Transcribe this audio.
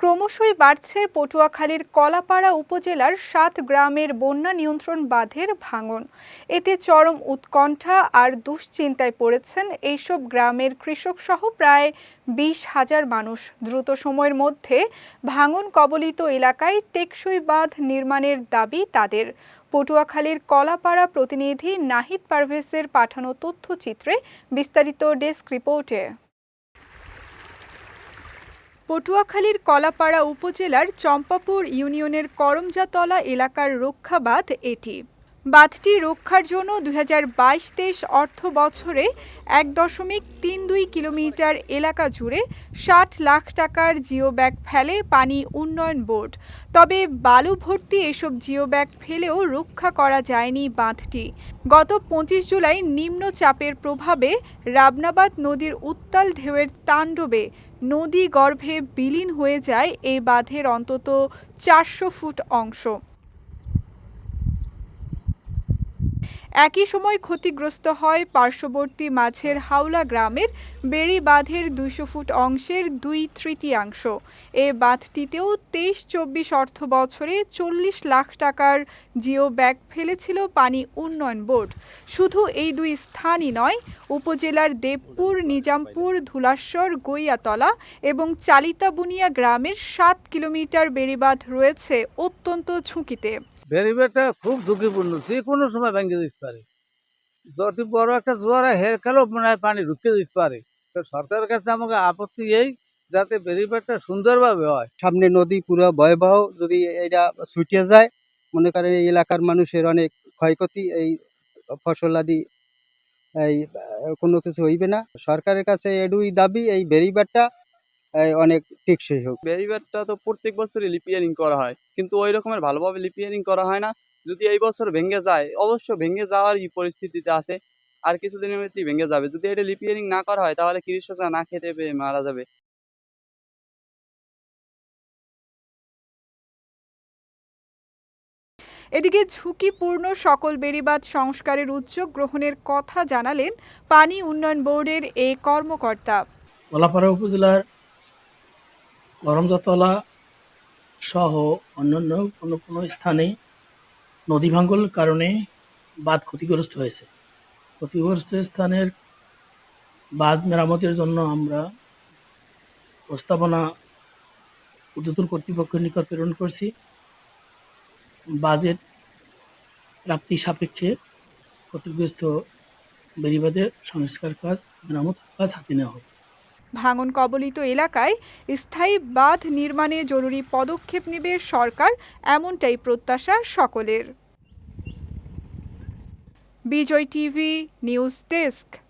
ক্রমশই বাড়ছে পটুয়াখালীর কলাপাড়া উপজেলার সাত গ্রামের বন্যা নিয়ন্ত্রণ বাঁধের ভাঙন। এতে চরম উৎকণ্ঠা আর দুশ্চিন্তায় পড়েছেন এইসব গ্রামের কৃষক সহ প্রায় বিশ হাজার মানুষ। দ্রুত সময়ের মধ্যে ভাঙন কবলিত এলাকায় টেকসই বাঁধ নির্মাণের দাবি তাদের। পটুয়াখালীর কলাপাড়া প্রতিনিধি নাহিদ পারভেজের পাঠানো তথ্যচিত্রে বিস্তারিত ডেস্ক রিপোর্টে। পটুয়াখালীর কলাপাড়া উপজেলার চম্পাপুর ইউনিয়নের করমজাতলা এলাকার রক্ষা বাঁধ এটি। বাঁধটি রক্ষার জন্য দুই হাজার বাইশ তেইশ অর্থ বছরে এক দশমিক তিন দুই কিলোমিটার এলাকা জুড়ে ষাট লাখ টাকার জিও ব্যাগ ফেলে পানি উন্নয়ন বোর্ড। তবে বালু ভর্তি এসব জিও ব্যাগ ফেলেও রক্ষা করা যায়নি বাঁধটি। গত পঁচিশ জুলাই নিম্নচাপের প্রভাবে রাবনাবাদ নদীর উত্তাল ঢেউয়ের তাণ্ডবে নদী গর্ভে বিলীন হয়ে যায় এই বাঁধের অন্তত চারশো ফুট অংশ। একই সময় ক্ষতিগ্রস্ত হয় পার্শ্ববর্তী মাছের হাওলা গ্রামের বেড়ি বাঁধের দুইশো ফুট অংশের দুই তৃতীয়াংশ। এ বাঁধটিতেও তেইশ চব্বিশ অর্থ বছরে চল্লিশ লাখ টাকার জিও ব্যাগ ফেলেছিল পানি উন্নয়ন বোর্ড। শুধু এই দুই স্থানই নয়, উপজেলার দেবপুর, নিজামপুর, ধুলাশ্বর, গইয়াতলা এবং চালিতাবুনিয়া গ্রামের সাত কিলোমিটার বেড়িবাঁধ রয়েছে অত্যন্ত ঝুঁকিতে। বেরিবেটা খুব ঝুঁকিপূর্ণ যে কোনো সময় ভেঙে দিতে পারে। যদি বড় একটা জোয়ার হয় হেখালেও মনে হয় পানি ঢুকিয়ে দিতে পারে। তো সরকারের কাছে আমাকে আপত্তি এই, যাতে বেরিবেটটা সুন্দরভাবে হয়। সামনে নদী পুরো ভয়াবহ, যদি এটা ছুটিয়ে যায়, মনে করেন এই এলাকার মানুষের অনেক ক্ষয়ক্ষতি, এই ফসল আদি, এই, কোনো কিছু হইবে না। সরকারের কাছে এডুই দাবি, এই বেরিবারটা অনেক টেকসই হোক। ব্যারিবারটা তো প্রত্যেক বছরই লিপিয়ারিং করা হয়। কিন্তু ওই রকমের ভালোভাবে লিপিয়ারিং করা হয় না। যদি এই বছর ভেঙে যায় অবশ্য ভেঙে যাওয়ারই পরিস্থিতিতে আছে। আর কিছুদিনের মধ্যেই ভেঙে যাবে। যদি এটা লিপিয়ারিং না করা হয় তাহলে কৃষকরা না খেতে পেয়ে মারা যাবে। এদিকে ঝুঁকিপূর্ণ সকল বেড়িবাঁধ সংস্কারের উদ্যোগ গ্রহণের কথা জানালেন পানি উন্নয়ন বোর্ডের এই কর্মকর্তা। কলাপাড়া উপজেলার গরমজাতলা সহ অন্যান্য কোনো কোনো স্থানে নদী ভাঙ্গল কারণে বাঁধ ক্ষতিগ্রস্ত হয়েছে। ক্ষতিগ্রস্ত স্থানের বাঁধ মেরামতের জন্য আমরা প্রস্তাবনা উদ্যোতন কর্তৃপক্ষের নিকট প্রেরণ করছি। বাজেট প্রাপ্তি সাপেক্ষে ক্ষতিগ্রস্ত বেড়িবাঁধের সংস্কার কাজ মেরামত কাজ হাতে নেওয়া হবে ভাঙন কবলিত এলাকায় স্থায়ী বাঁধ নির্মাণে জরুরি পদক্ষেপ নেবে সরকার, এমনটাই প্রত্যাশা সকলের। Bijoy TV news desk.